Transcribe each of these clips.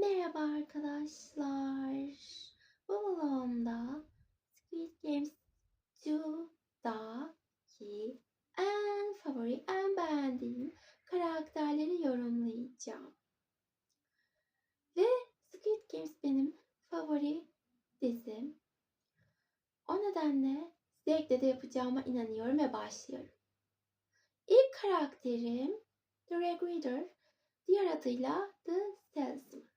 Merhaba arkadaşlar. Bu vlogumda Squid Games 2'daki en favori, en beğendiğim karakterleri yorumlayacağım. Ve Squid Games benim favori dizim. O nedenle zevkle de yapacağıma inanıyorum ve başlıyorum. İlk karakterim Drag Reader, diğer adıyla The Salesman.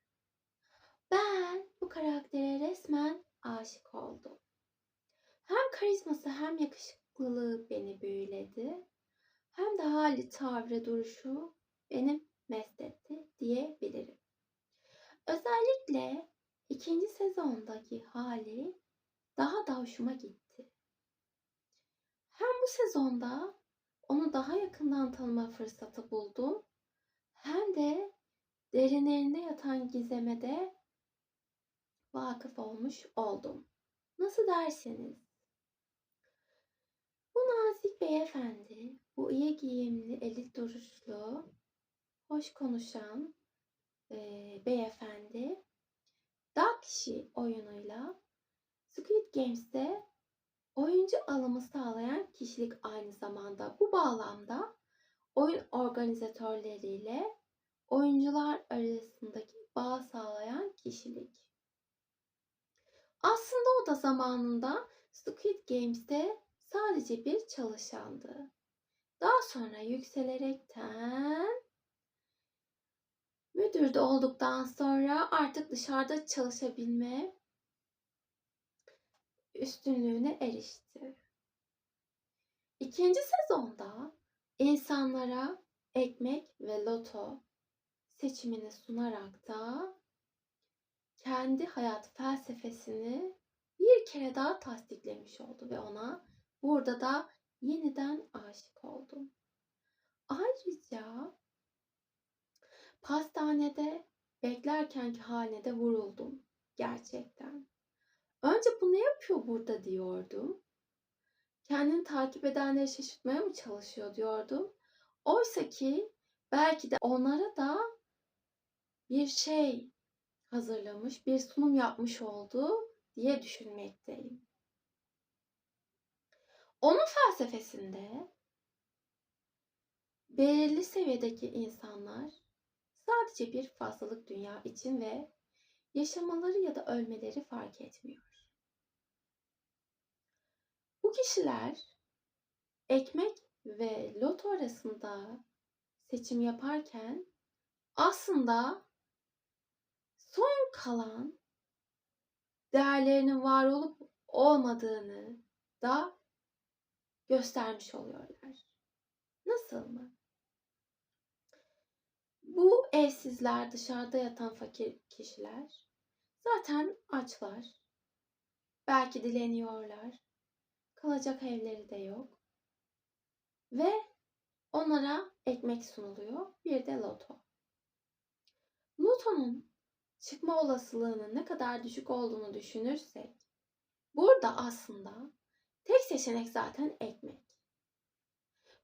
Ben bu karaktere resmen aşık oldum. Hem karizması hem yakışıklılığı beni büyüledi. Hem de hali, tavrı, duruşu beni mest etti diyebilirim. Özellikle ikinci sezondaki hali daha da hoşuma gitti. Hem bu sezonda onu daha yakından tanıma fırsatı buldum hem de derinlerinde yatan gizeme de vakıf olmuş oldum. Nasıl derseniz. Bu nazik beyefendi, bu iyi giyimli, elit duruşlu, hoş konuşan e, beyefendi Dakshi oyunuyla Squid Games'te oyuncu alımı sağlayan kişilik aynı zamanda. Bu bağlamda oyun organizatörleriyle oyuncular arasındaki bağ sağlayan kişilik. Aslında o da zamanında Squid Games'te sadece bir çalışandı. Daha sonra yükselerekten müdür de olduktan sonra artık dışarıda çalışabilme üstünlüğüne erişti. İkinci sezonda insanlara ekmek ve loto seçimini sunarak da kendi hayat felsefesini bir kere daha tasdiklemiş oldu ve ona burada da yeniden aşık oldum. Ayrıca pastanede beklerkenki haline de vuruldum gerçekten. Önce bu ne yapıyor burada diyordum. Kendini takip edenleri şaşırtmaya mı çalışıyor diyordum. Oysa ki belki de onlara da bir şey hazırlamış, bir sunum yapmış oldu diye düşünmekteyim. Onun felsefesinde belirli seviyedeki insanlar sadece bir fazlalık dünya için ve yaşamaları ya da ölmeleri fark etmiyor. Bu kişiler ekmek ve loto arasında seçim yaparken aslında son kalan değerlerinin var olup olmadığını da göstermiş oluyorlar. Nasıl mı? Bu evsizler, dışarıda yatan fakir kişiler zaten açlar. Belki dileniyorlar. Kalacak evleri de yok. Ve onlara ekmek sunuluyor. Bir de loto. Lotonun çıkma olasılığının ne kadar düşük olduğunu düşünürsek burada aslında tek seçenek zaten ekmek.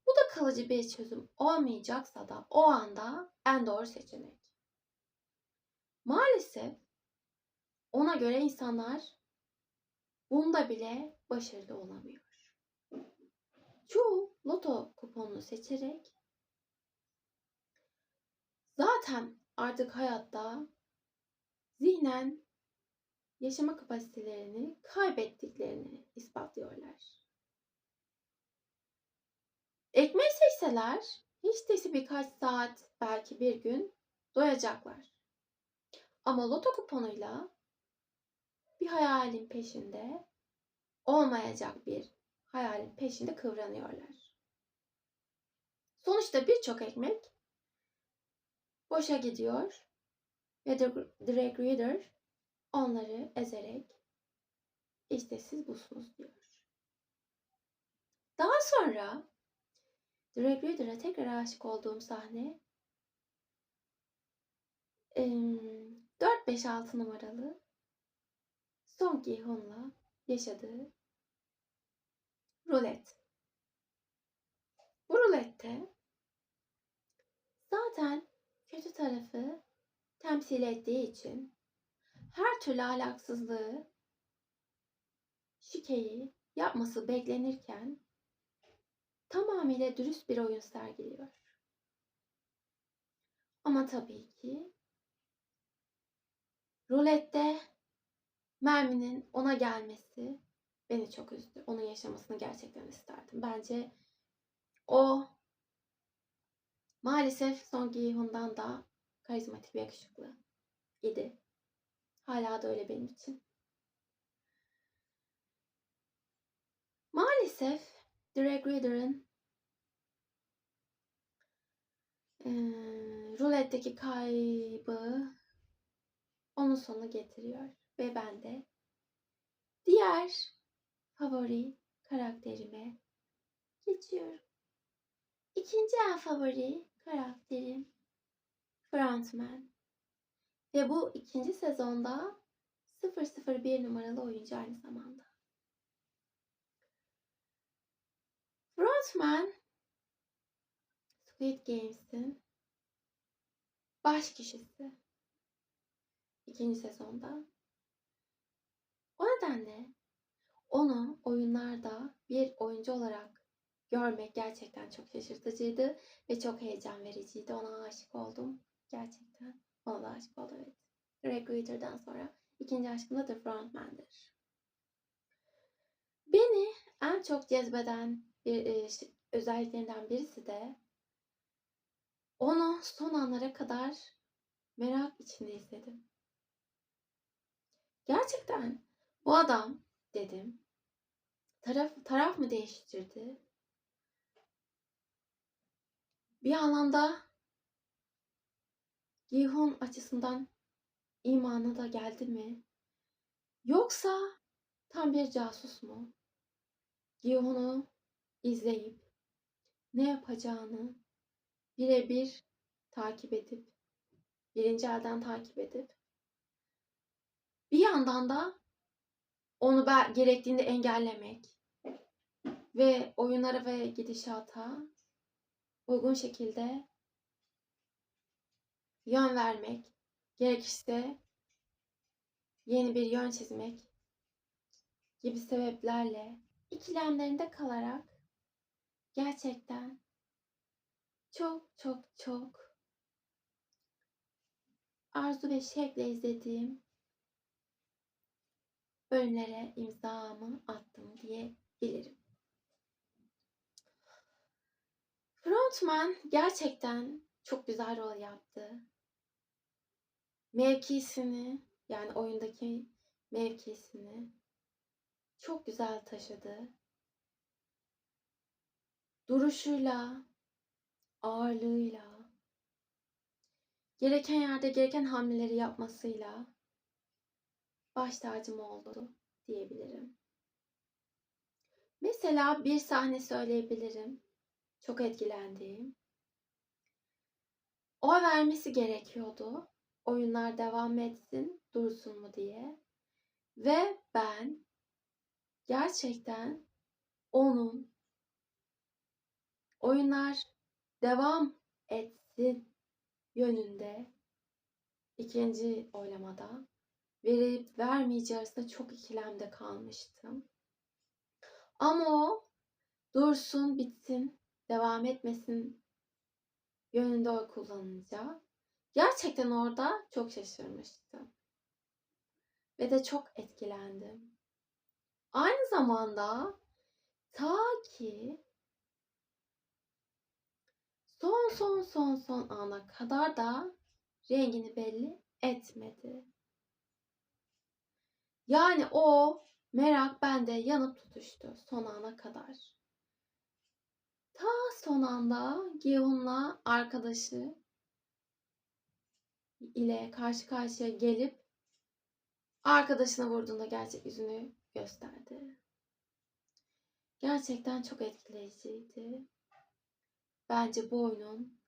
Bu da kalıcı bir çözüm olmayacaksa da o anda en doğru seçenek. Maalesef ona göre insanlar bunda bile başarılı olamıyor. Çoğu loto kuponunu seçerek zaten artık hayatta zihnen yaşama kapasitelerini kaybettiklerini ispatlıyorlar. Ekmeği seçseler hiç değilse birkaç saat belki bir gün doyacaklar. Ama loto kuponuyla bir hayalin peşinde olmayacak bir hayalin peşinde kıvranıyorlar. Sonuçta birçok ekmek boşa gidiyor ve Drag Reader onları ezerek işte siz busunuz diyor. Daha sonra Drag Reader'a tekrar aşık olduğum sahne 4-5-6 numaralı Song Gi-hoon'la yaşadığı rulet. Bu rulette zaten kötü tarafı temsil ettiği için her türlü ahlaksızlığı, şikeyi yapması beklenirken tamamıyla dürüst bir oyun sergiliyor. Ama tabii ki rulette merminin ona gelmesi beni çok üzdü. Onun yaşamasını gerçekten isterdim. Bence o maalesef Song Gi-hun'dan da karizmatik ve yakışıklı idi. Hala da öyle benim için. Maalesef Derek Rider'ın eee, ruletteki kaybı onun sonu getiriyor. Ve ben de diğer favori karakterime geçiyorum. İkinci en favori karakterim Frontman. Ve bu ikinci sezonda 001 numaralı oyuncu aynı zamanda. Frontman Squid Games'in baş kişisi. ikinci sezonda. O nedenle onu oyunlarda bir oyuncu olarak görmek gerçekten çok şaşırtıcıydı ve çok heyecan vericiydi. Ona aşık oldum. Gerçekten. Ona da aşık oldum evet. Sonra ikinci aşkım da The Frontman'dır. Beni en çok cezbeden bir e, özelliklerinden birisi de onu son anlara kadar merak içinde izledim. Gerçekten bu adam dedim taraf taraf mı değiştirdi? Bir anlamda Gihun açısından imanı da geldi mi? Yoksa tam bir casus mu? Gihun'u izleyip ne yapacağını birebir takip edip birinci elden takip edip bir yandan da onu gerektiğinde engellemek ve oyunlara ve gidişata uygun şekilde yön vermek, gerekirse yeni bir yön çizmek gibi sebeplerle ikilemlerinde kalarak gerçekten çok çok çok arzu ve şevkle izlediğim bölümlere imzamı attım diyebilirim. Frontman gerçekten çok güzel rol yaptı. Mevkisini yani oyundaki mevkisini çok güzel taşıdı. Duruşuyla, ağırlığıyla, gereken yerde gereken hamleleri yapmasıyla baş tacım oldu diyebilirim. Mesela bir sahne söyleyebilirim. Çok etkilendiğim. Oy vermesi gerekiyordu. Oyunlar devam etsin, dursun mu diye. Ve ben gerçekten onun oyunlar devam etsin yönünde ikinci oylamada verip vermeyeceği arasında çok ikilemde kalmıştım. Ama o dursun, bitsin, devam etmesin yönünde oy kullanınca gerçekten orada çok şaşırmıştım. Ve de çok etkilendim. Aynı zamanda ta ki son son son son ana kadar da rengini belli etmedi. Yani o merak bende yanıp tutuştu son ana kadar. Ta son anda Gihun'la arkadaşı ile karşı karşıya gelip arkadaşına vurduğunda gerçek yüzünü gösterdi. Gerçekten çok etkileyiciydi. Bence bu oyunun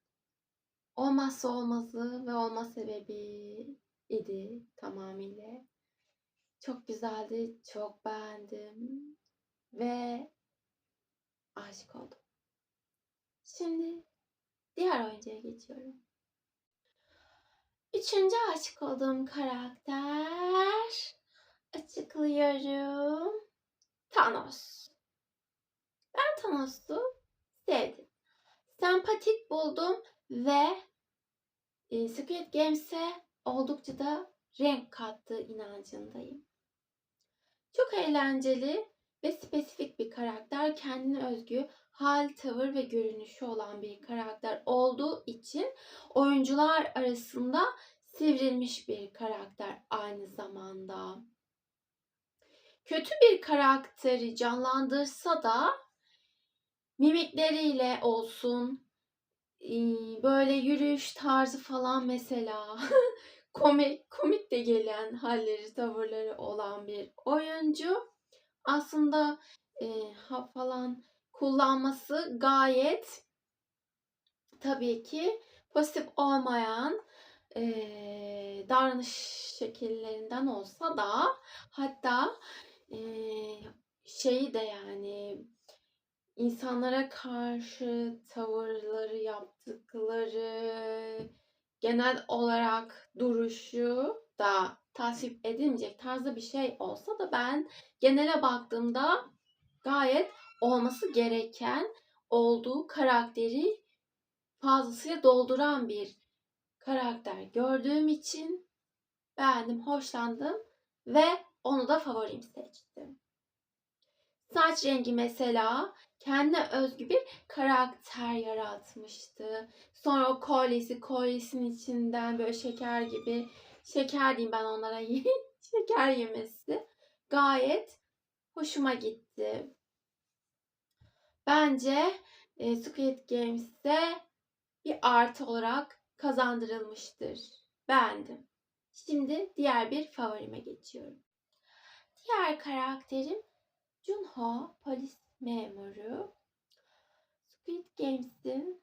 olmazsa olmazı ve olma sebebi idi tamamıyla. Çok güzeldi, çok beğendim ve aşık oldum. Şimdi diğer oyuncuya geçiyorum. Üçüncü aşık olduğum karakter açıklıyorum. Thanos. Ben Thanos'u sevdim. Sempatik buldum ve e, Squid Games'e oldukça da renk kattığı inancındayım. Çok eğlenceli ve spesifik bir karakter. Kendine özgü hal, tavır ve görünüşü olan bir karakter olduğu için oyuncular arasında sivrilmiş bir karakter aynı zamanda. Kötü bir karakteri canlandırsa da mimikleriyle olsun, böyle yürüyüş tarzı falan mesela komik komik de gelen halleri, tavırları olan bir oyuncu. Aslında e, ha falan kullanması gayet tabii ki pozitif olmayan e, davranış şekillerinden olsa da hatta e, şeyi de yani insanlara karşı tavırları yaptıkları genel olarak duruşu da tasvip edilmeyecek tarzda bir şey olsa da ben genele baktığımda gayet olması gereken olduğu karakteri fazlasıyla dolduran bir karakter gördüğüm için beğendim, hoşlandım ve onu da favorim seçtim. Saç rengi mesela kendine özgü bir karakter yaratmıştı. Sonra o kolyesi, kolyesinin içinden böyle şeker gibi, şeker diyeyim ben onlara şeker yemesi gayet hoşuma gitti. Bence e, Squid Games'e bir artı olarak kazandırılmıştır. Beğendim. Şimdi diğer bir favorime geçiyorum. Diğer karakterim Junho, polis memuru. Squid Games'in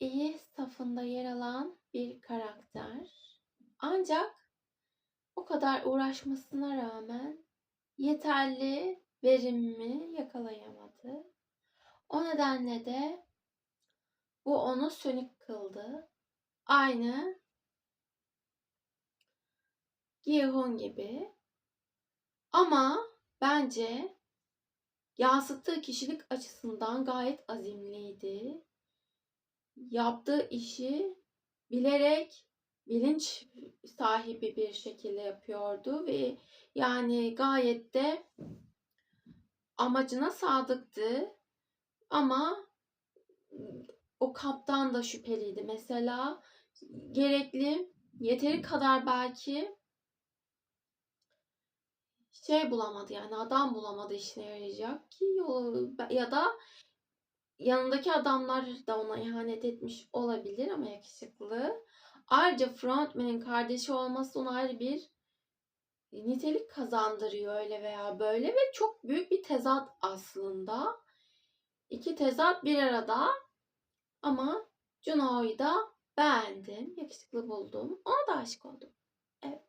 iyi safında yer alan bir karakter. Ancak o kadar uğraşmasına rağmen yeterli verimimi yakalayamadı. O nedenle de bu onu sönük kıldı. Aynı Gihun gibi. Ama bence yansıttığı kişilik açısından gayet azimliydi. Yaptığı işi bilerek bilinç sahibi bir şekilde yapıyordu ve yani gayet de amacına sadıktı. Ama o kaptan da şüpheliydi. Mesela gerekli yeteri kadar belki şey bulamadı yani adam bulamadı işine yarayacak ki ya da yanındaki adamlar da ona ihanet etmiş olabilir ama yakışıklı. Ayrıca frontman'in kardeşi olması ona ayrı bir nitelik kazandırıyor öyle veya böyle ve çok büyük bir tezat aslında. İki tezat bir arada ama Juno'yu da beğendim, yakışıklı buldum. Ona da aşık oldum. Evet.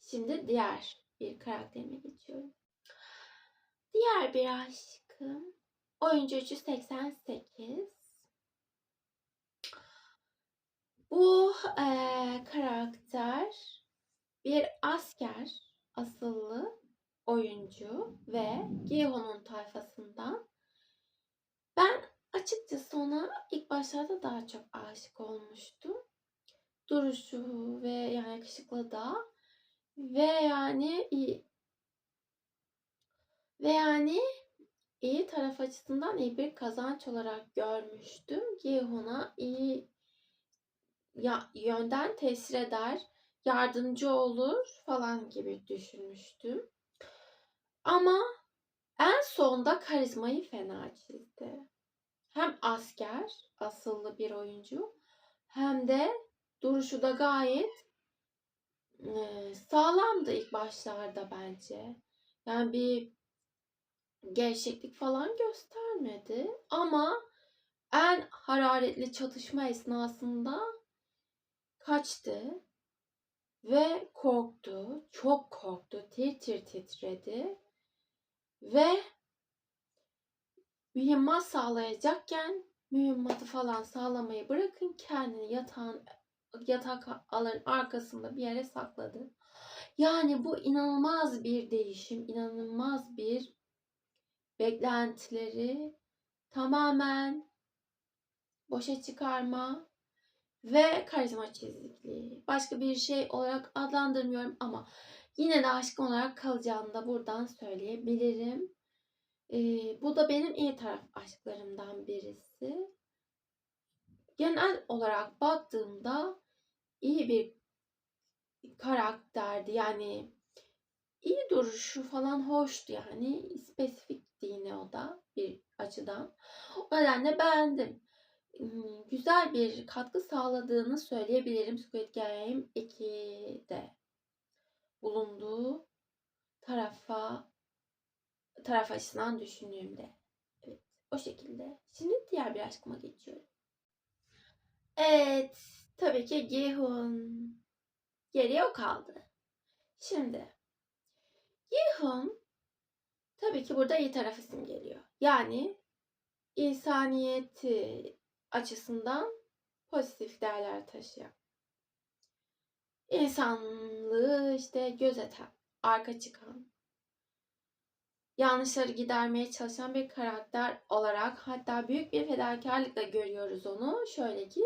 Şimdi diğer bir karakterime geçiyorum. Diğer bir aşkım oyuncu 388. Bu e, karakter bir asker asıllı oyuncu ve Gihon'un tayfasından. Ben açıkçası ona ilk başlarda daha çok aşık olmuştum. Duruşu ve yani yakışıklı da ve yani iyi ve yani iyi taraf açısından iyi bir kazanç olarak görmüştüm. Gihon'a iyi ya, yönden tesir eder, yardımcı olur falan gibi düşünmüştüm. Ama en sonda karizmayı fena çizdi. Hem asker, asıllı bir oyuncu hem de duruşu da gayet e, sağlamdı ilk başlarda bence. Yani bir gevşeklik falan göstermedi ama en hararetli çatışma esnasında kaçtı ve korktu. Çok korktu. Tir titredi. Ve mühimmat sağlayacakken mühimmatı falan sağlamayı bırakın kendini yatağın yatak alın arkasında bir yere sakladı. Yani bu inanılmaz bir değişim, inanılmaz bir beklentileri tamamen boşa çıkarma ve karizma çizikliği. Başka bir şey olarak adlandırmıyorum ama yine de aşkım olarak kalacağını da buradan söyleyebilirim. Ee, bu da benim iyi taraf aşklarımdan birisi. Genel olarak baktığımda iyi bir karakterdi. Yani iyi duruşu falan hoştu yani. Spesifikti yine o da bir açıdan. O nedenle beğendim. Hmm, Güzel bir katkı sağladığını söyleyebilirim Squid Game 2'de bulunduğu tarafa taraf açısından düşündüğümde. Evet, o şekilde. Şimdi diğer bir aşkıma geçiyorum. Evet, tabii ki Gihun. Geriye o kaldı. Şimdi Gihun tabii ki burada iyi taraf isim geliyor. Yani insaniyeti açısından pozitif değerler taşıyan. İnsanlığı işte gözeten, arka çıkan, yanlışları gidermeye çalışan bir karakter olarak hatta büyük bir fedakarlıkla görüyoruz onu. Şöyle ki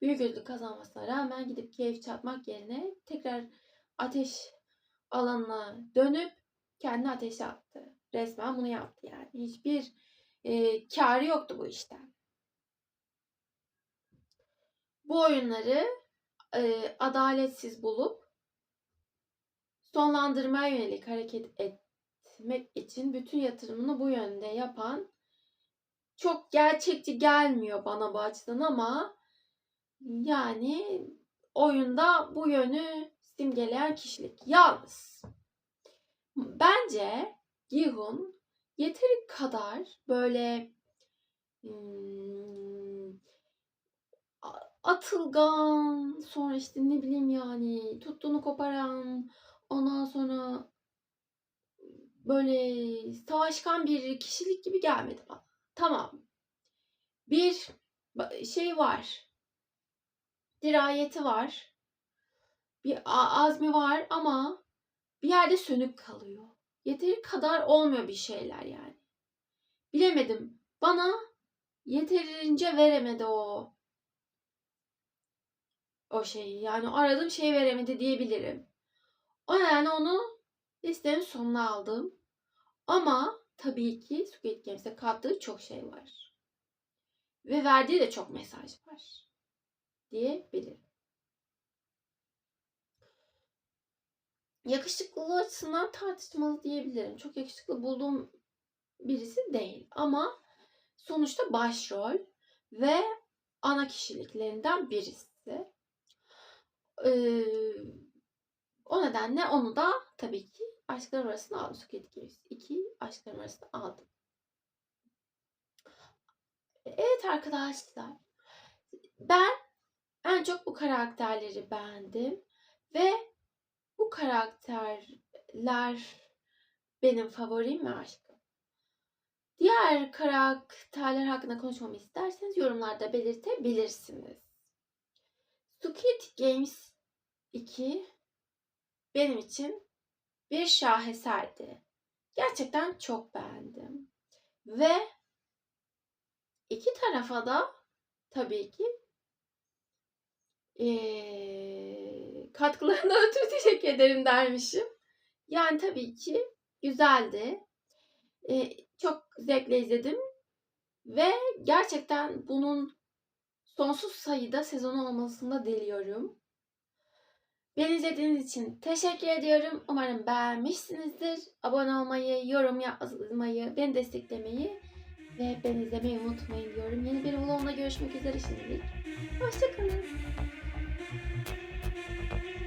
büyük ödül kazanmasına rağmen gidip keyif çatmak yerine tekrar ateş alanına dönüp kendini ateşe attı. Resmen bunu yaptı yani. Hiçbir e, karı yoktu bu işten. Bu oyunları e, adaletsiz bulup sonlandırmaya yönelik hareket etmek için bütün yatırımını bu yönde yapan çok gerçekçi gelmiyor bana bu açıdan ama yani oyunda bu yönü simgeleyen kişilik. Yalnız bence Gihun yeteri kadar böyle hmm, atılgan sonra işte ne bileyim yani tuttuğunu koparan ondan sonra böyle savaşkan bir kişilik gibi gelmedi bana. Tamam. Bir şey var. Dirayeti var. Bir azmi var ama bir yerde sönük kalıyor. Yeteri kadar olmuyor bir şeyler yani. Bilemedim. Bana yeterince veremedi o o şeyi. Yani aradığım şeyi veremedi diyebilirim. O nedenle onu listemin sonuna aldım. Ama tabii ki Squid Games'e kattığı çok şey var. Ve verdiği de çok mesaj var. Diyebilirim. Yakışıklılığı açısından tartışmalı diyebilirim. Çok yakışıklı bulduğum birisi değil. Ama sonuçta başrol ve ana kişiliklerinden birisi. O nedenle onu da tabii ki aşklar arasına aldım. Squid Games 2 aşklar arasına aldım. Evet arkadaşlar. Ben en çok bu karakterleri beğendim. Ve bu karakterler benim favorim ve aşkım. Diğer karakterler hakkında konuşmamı isterseniz yorumlarda belirtebilirsiniz. Squid Games 2 benim için bir şaheserdi. Gerçekten çok beğendim. Ve iki tarafa da tabii ki eee katkılarından ötürü teşekkür ederim dermişim. Yani tabii ki güzeldi. Eee, çok zevkle izledim. Ve gerçekten bunun sonsuz sayıda sezonu olmasını da diliyorum. Beni izlediğiniz için teşekkür ediyorum. Umarım beğenmişsinizdir. Abone olmayı, yorum yazmayı, beni desteklemeyi ve beni izlemeyi unutmayın diyorum. Yeni bir vlogla görüşmek üzere şimdilik. Hoşçakalın.